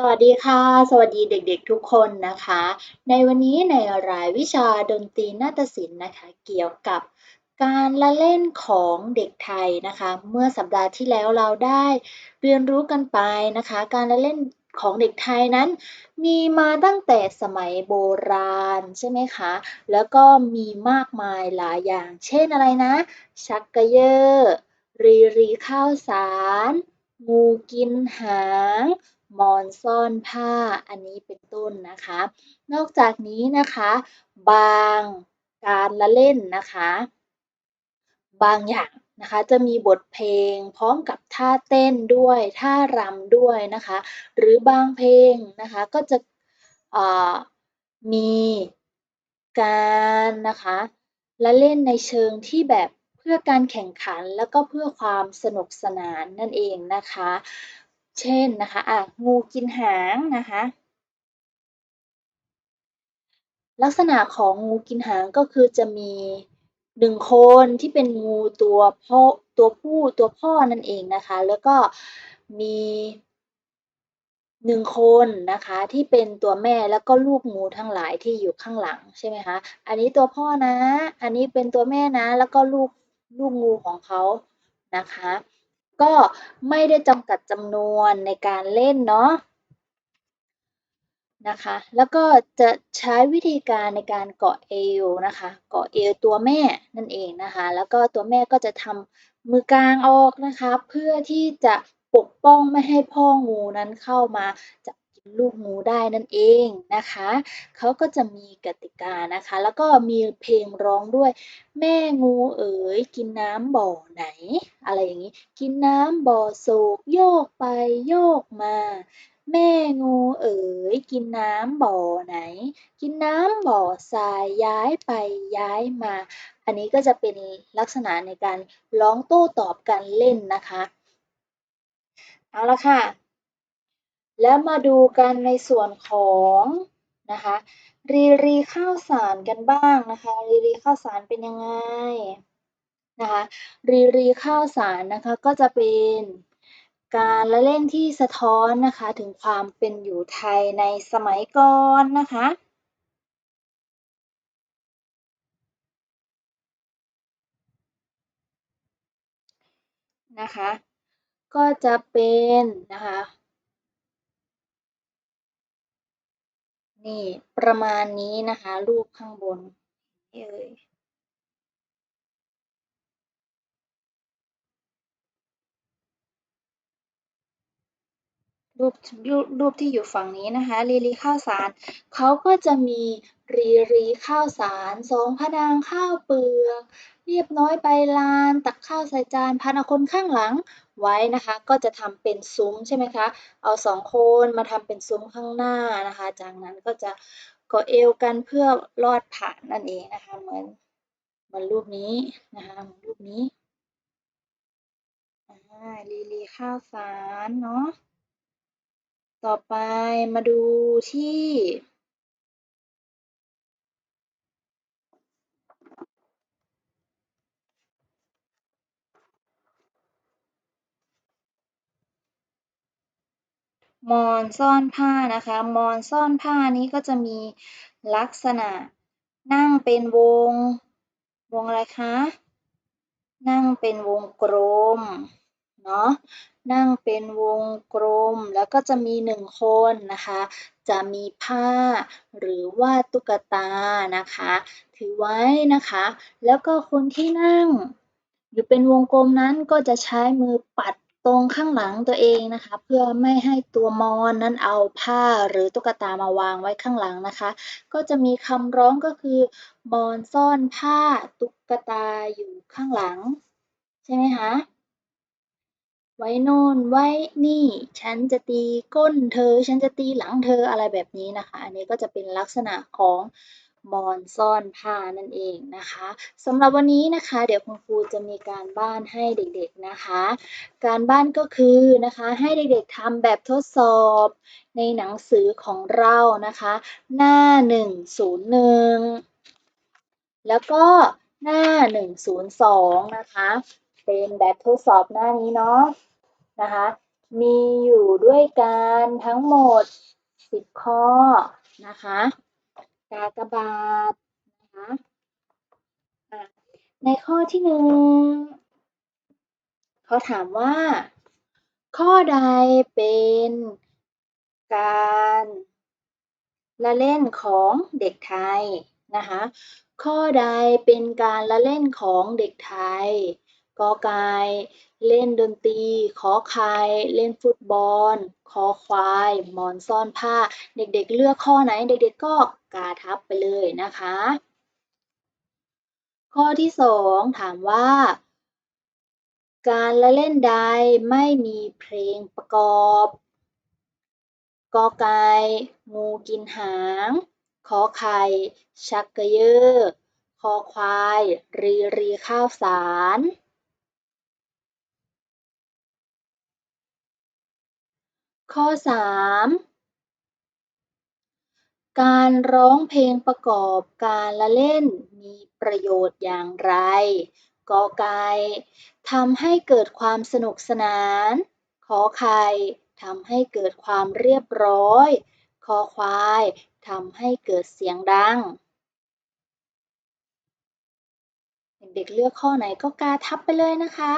สวัสดีค่ะ สวัสดีเด็กๆทุกคนนะคะ ในวันนี้ในรายวิชาดนตรีนาฏศิลป์นะคะ เกี่ยวกับการละเล่นของเด็กไทยนะคะ เมื่อสัปดาห์ที่แล้วเราได้เรียนรู้กันไปนะคะ การละเล่นของเด็กไทยนั้น มีมาตั้งแต่สมัยโบราณใช่ไหมคะ แล้วก็มีมากมายหลายอย่าง เช่นอะไรนะ ชักกระเยอะรีรีข้าวสาร งูกินหาง มอนซ่อนผ้าอันนี้เป็นต้นนะคะ นอกจากนี้นะคะ บางการละเล่นนะคะ บางอย่างนะคะจะมีบทเพลงพร้อมกับท่าเต้นด้วยท่ารำด้วยนะคะ หรือบางเพลงนะคะก็จะมีการนะคะละเล่นในเชิงที่แบบเพื่อการแข่งขันแล้วก็เพื่อความสนุกสนานนั่นเองนะคะ เช่นนะคะอะงูกินหางนะคะ ลักษณะของงูกินหางก็คือจะมีหนึ่งคนที่เป็นงูตัวพ่อตัวผู้ตัวพ่อนั่นเองนะคะ แล้วก็มีหนึ่งคนนะคะที่เป็นตัวแม่แล้วก็ลูกงูทั้งหลายที่อยู่ข้างหลังใช่ไหมคะ อันนี้ตัวพ่อนะ อันนี้เป็นตัวแม่นะ แล้วก็ลูกลูกงูของเขานะคะ ก็ไม่ได้จำกัดจำนวนในการเล่นเนาะนะคะ แล้วก็จะใช้วิธีการในการเกาะเอวนะคะ เกาะเอวตัวแม่นั่นเองนะคะ แล้วก็ตัวแม่ก็จะทำมือกลางออกนะคะ เพื่อที่จะปกป้องไม่ให้พ่องูนั้นเข้ามาจะ ลูกงูได้นั่นเองนะคะ เขาก็จะมีกติกานะคะ แล้วก็มีเพลงร้องด้วย แม่งูเอ๋ยกินน้ำบ่อไหน อะไรอย่างนี้ กินน้ำบ่อโศกโยกไปโยกมา แม่งูเอ๋ยกินน้ำบ่อไหน กินน้ำบ่อทรายย้ายไปย้ายมา อันนี้ก็จะเป็นลักษณะในการร้องโต้ตอบกันเล่นนะคะ เอาละค่ะ แล้วมาดูกันในส่วนของนะคะรีรีข้าวสารกันบ้างนะคะรีรีข้าวสารเป็นยังไงนะคะรีรีข้าวสารนะคะก็จะเป็นการละเล่นที่สะท้อนนะคะถึงความเป็นอยู่ไทยในสมัยก่อนนะคะนะคะ ก็จะเป็นนะคะ นี่ ประมาณนี้นะคะ รูปข้างบน เอ่ย รูปรูปที่อยู่ฝั่งนี้นะคะรีรีข้าวสารเขาก็จะมีรีรีข้าวสารสองพนางข้าวเปลือกเรียบน้อยใบลาน ตักข้าวใส่จานพันคนข้างหลังไว้นะคะ ก็จะทำเป็นซุ้มใช่ไหมคะ เอาสองคนมาทำเป็นซุ้มข้างหน้านะคะ จากนั้นก็จะกอเอวกันเพื่อลอดผ่านนั่นเองนะคะเหมือนเหมือนรูปนี้นะคะเหมือนรูปนี้ลีลีข้าวสารเนาะ ต่อไปมาดูที่ มอนซ่อนผ้านะคะ มอนซ่อนผ้านี้ก็จะมีลักษณะนั่งเป็นวง วงอะไรคะ นั่งเป็นวงกลม เนาะ นั่งเป็นวงกลม แล้วก็จะมีหนึ่งคนนะคะ จะมีผ้าหรือว่าตุ๊กตานะคะ ถือไว้นะคะ แล้วก็คนที่นั่ง อยู่เป็นวงกลมนั้นก็จะใช้มือปัดตรงข้างหลังตัวเองนะคะ เพื่อไม่ให้ตัวมอนนั้นเอาผ้าหรือตุ๊กตามาวางไว้ข้างหลังนะคะ ก็จะมีคำร้องก็คือ มอนซ่อนผ้าตุ๊กตาอยู่ข้างหลัง ใช่ไหมคะ ไว้โน่นไว้นี่ ฉันจะตีก้นเธอ ฉันจะตีหลังเธออะไรแบบนี้นะคะ อันนี้ก็จะเป็นลักษณะของมอนซ่อนผ้านั่นเองนะคะสำหรับวันนี้นะคะ เดี๋ยวคุณครูจะมีการบ้านให้เด็กๆนะคะ การบ้านก็คือนะคะให้เด็กๆทำแบบทดสอบในหนังสือของเรานะคะ หน้า 101 แล้วก็หน้า 102 นะคะ เป็นแบบทดสอบหน้านี้เนาะ นะคะ มีอยู่ด้วยกันทั้งหมด 10 ข้อนะคะ กากบาทนะคะในข้อที่หนึ่งเขาถามว่า ข้อใดเป็นการละเล่นของเด็กไทยนะคะ ข้อใดเป็นการละเล่นของเด็กไทย กอไก่เล่นดนตรีขอไข่เล่นฟุตบอล คอควายหมอนซ่อนผ้า เด็กๆ เลือกข้อไหน เด็กๆ ก็กาทับไปเลยนะคะ ข้อที่สองถามว่า การละเล่นใดไม่มีเพลงประกอบกอไก่งูกินหาง ขอไข่ชักกระเยอะคอควาย รีรีข้าวสาร ข้อ 3 การร้องเพลงประกอบการละเล่นมีประโยชน์อย่างไร กอไก่ทำให้เกิดความสนุกสนาน ขอไข่ทำให้เกิดความเรียบร้อย คอควายทำให้เกิดเสียงดัง เด็กๆเลือกข้อไหนก็กาทับไปเลยนะคะ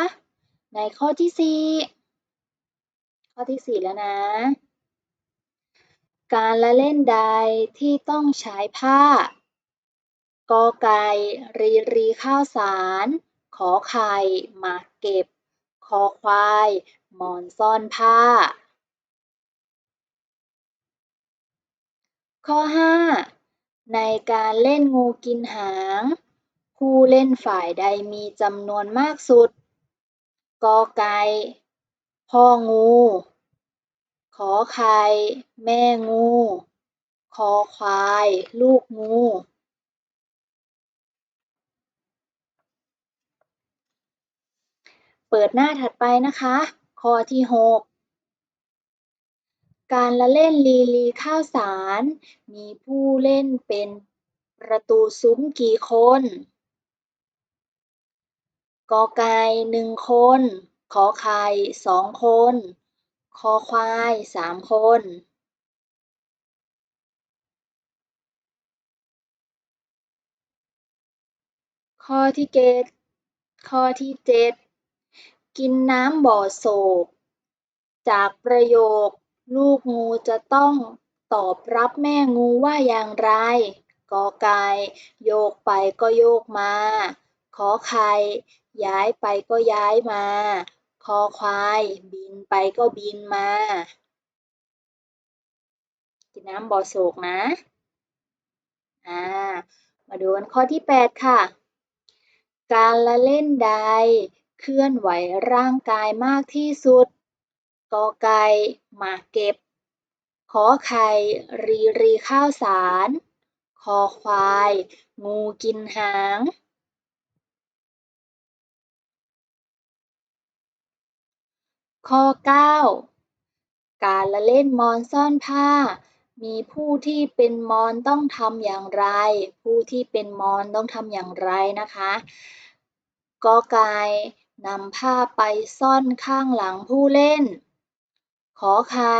ในข้อที่4ข้ อที่ 4 แล้วนะ การละเล่นใดที่ต้องใช้ผ้ากอไก่รีรีข้าวสาร ขอไข่หมากเก็บ คอควายหมอนซ่อนผ้า ข้อ 5 ในการเล่นงูกินหาง ผู้เล่นฝ่ายใดมีจำนวนมากสุดกอไก่พ่องู ขอไข่แม่งู คอควาย ลูกงูเปิดหน้าถัดไปนะคะ ข้อที่ 6 การละเล่นลีลีข้าวสาร มีผู้เล่นเป็นประตูซุ้มกี่คน กอไก่หนึ่งคน ขอไข่สองคน คอควายสามคนข้อที่เจ็ดข้อที่เจ็ดกินน้ำบ่อโศก จากประโยค ลูกงูจะต้องตอบรับแม่งูว่าอย่างไรกอไก่โยกไปก็โยกมา ขอไข่ย้ายไปก็ย้ายมา คอควาย บินไปก็บินมา กินน้ำบ่อโศกนะอ่ามาดูกันข้อที่ 8 ค่ะ การละเล่นใด เคลื่อนไหวร่างกายมากที่สุดกอไก่หมากเก็บ ขอไข่รีรีข้าวสาร คอควาย งูกินหาง ข้อ 9 การละเล่นมอนซ่อนผ้า มีผู้ที่เป็นมอนต้องทำอย่างไร ผู้ที่เป็นมอนต้องทำอย่างไรนะคะกอไก่นำผ้าไปซ่อนข้างหลังผู้เล่น ขอไข่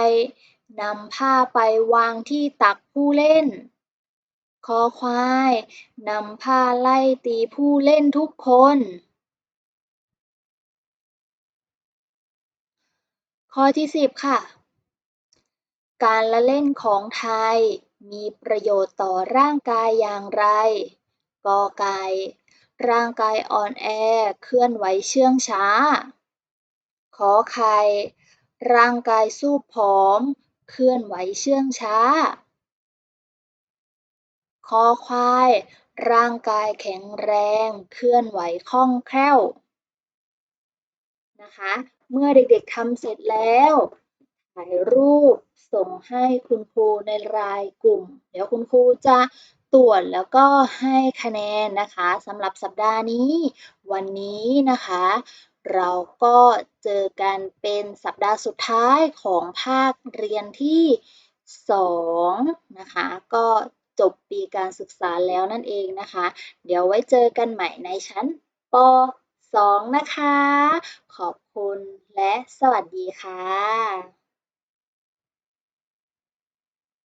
นำผ้าไปวางที่ตักผู้เล่น คอควายนำผ้าไล่ตีผู้เล่นทุกคน ข้อที่ 10 ค่ะ การละเล่นของไทยมีประโยชน์ต่อร่างกายอย่างไร กอไก่ ร่างกายอ่อนแอ เคลื่อนไหวเชื่องช้า ขอไข่ ร่างกายสู้ผอม เคลื่อนไหวเชื่องช้า คอควาย ร่างกายแข็งแรง เคลื่อนไหวคล่องแคล่ว นะคะ เมื่อเด็กๆทำเสร็จแล้วถ่ายรูปส่งให้คุณครูในรายกลุ่ม เดี๋ยวคุณครูจะตรวจแล้วก็ให้คะแนนนะคะสำหรับสัปดาห์นี้ วันนี้นะคะ เราก็เจอกันเป็นสัปดาห์สุดท้ายของภาคเรียนที่2นะคะ ก็จบปีการศึกษาแล้วนั่นเองนะคะ เดี๋ยวไว้เจอกันใหม่ในชั้นป 2 นะคะ ขอบคุณและสวัสดีค่ะ